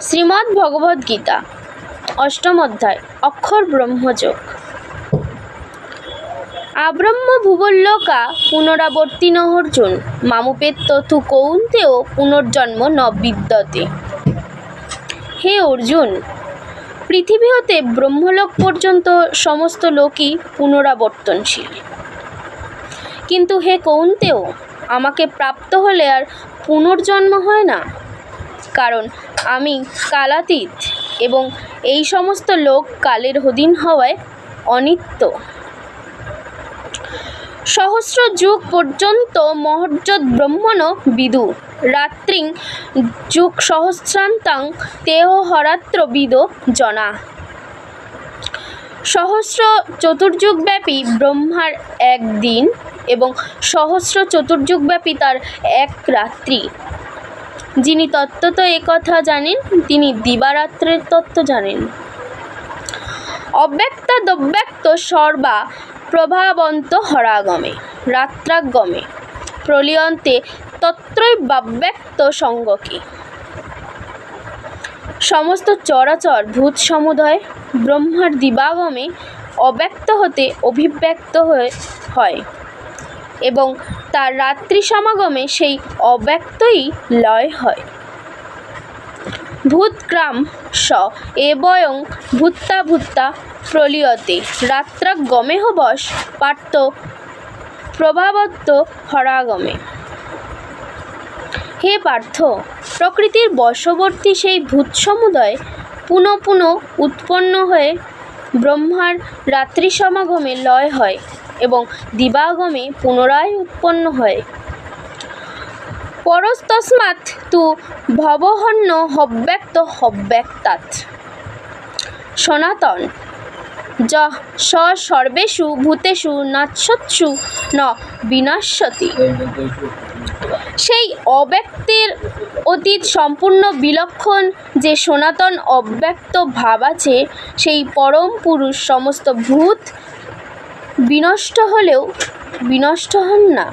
শ্রীমদ্ ভগবদ্ গীতা, অষ্টম অধ্যায়, অক্ষর ব্রহ্মযোগ। আব্রহ্ম ভুবল্লোকা পুনরাবর্তিন অর্জুন মামুপেত্য তু কৌন্তেও পুনর্জন্ম ন বিদ্যতে। হে অর্জুন, পৃথিবী হতে ব্রহ্মলোক পর্যন্ত সমস্ত লোকই পুনরাবর্তনশীল। কিন্তু হে কৌন্তেও আমাকে প্রাপ্ত হলে আর পুনর্জন্ম হয় না? কারণ আমি কালাতীত এবং এই সমস্ত লোক কালের অধীন হওয়ায় অনিত্য। সহস্র যুগ পর্যন্ত মহর্যদ ব্রহ্মণ বিদু। রাত্রিং যুগ সহস্রান্তাং তেহ হরাত্র বিদ জনা। সহস্র চতুর্যুগব্যাপী ব্রহ্মার এক দিন এবং সহস্র চতুর্যুগব্যাপী তার এক রাত্রি। যিনি তত্ত্বত একথা জানেন, তিনি দিবারাত্রের তত্ত্ব জানেন। অব্যক্তাদব্যক্ত সর্বা প্রভাবন্ত হরাগমে, রাত্রাগমে, প্রলিয়ন্তে তত্রৈবাব্যক্ত সঙ্গকে। সমস্ত চরাচর ভূত সমুদয় ব্রহ্মার দিবাগমে অব্যক্ত হতে অভিব্যক্ত হয়ে, হয় এবং তার রাত্রি সমাগমে সেই অব্যক্তই লয় হয়। ভূতগ্রাম স এবয়ং ভূত্তা ভূত্তা প্রলীয়তে। রাত্রাগমেহ বশ পার্থ প্রভাবত্ব হরাগমে। হে পার্থ, প্রকৃতির বশবর্তী সেই ভূত সমুদয় পুনঃ পুনঃ উৎপন্ন হয়ে ব্রহ্মার রাত্রি সমাগমে লয় হয়। এবং দিবাগমে পুনরায় উৎপন্ন হয়। পরস্তস্মাৎ তু ভবহন্য হব্যক্ত হব্যক্তাৎ। সনাতন। য স সর্বেষু ভূতেষু নাচ্ছৎসু ন বিনশ্যতি। সেই অব্যক্তের অতীত সম্পূর্ণ বিলক্ষণ যে সনাতন অব্যক্ত ভাব আছে, সেই পরম পুরুষ সমস্ত ভূত বিনষ্ট হলেও বিনষ্ট হন না।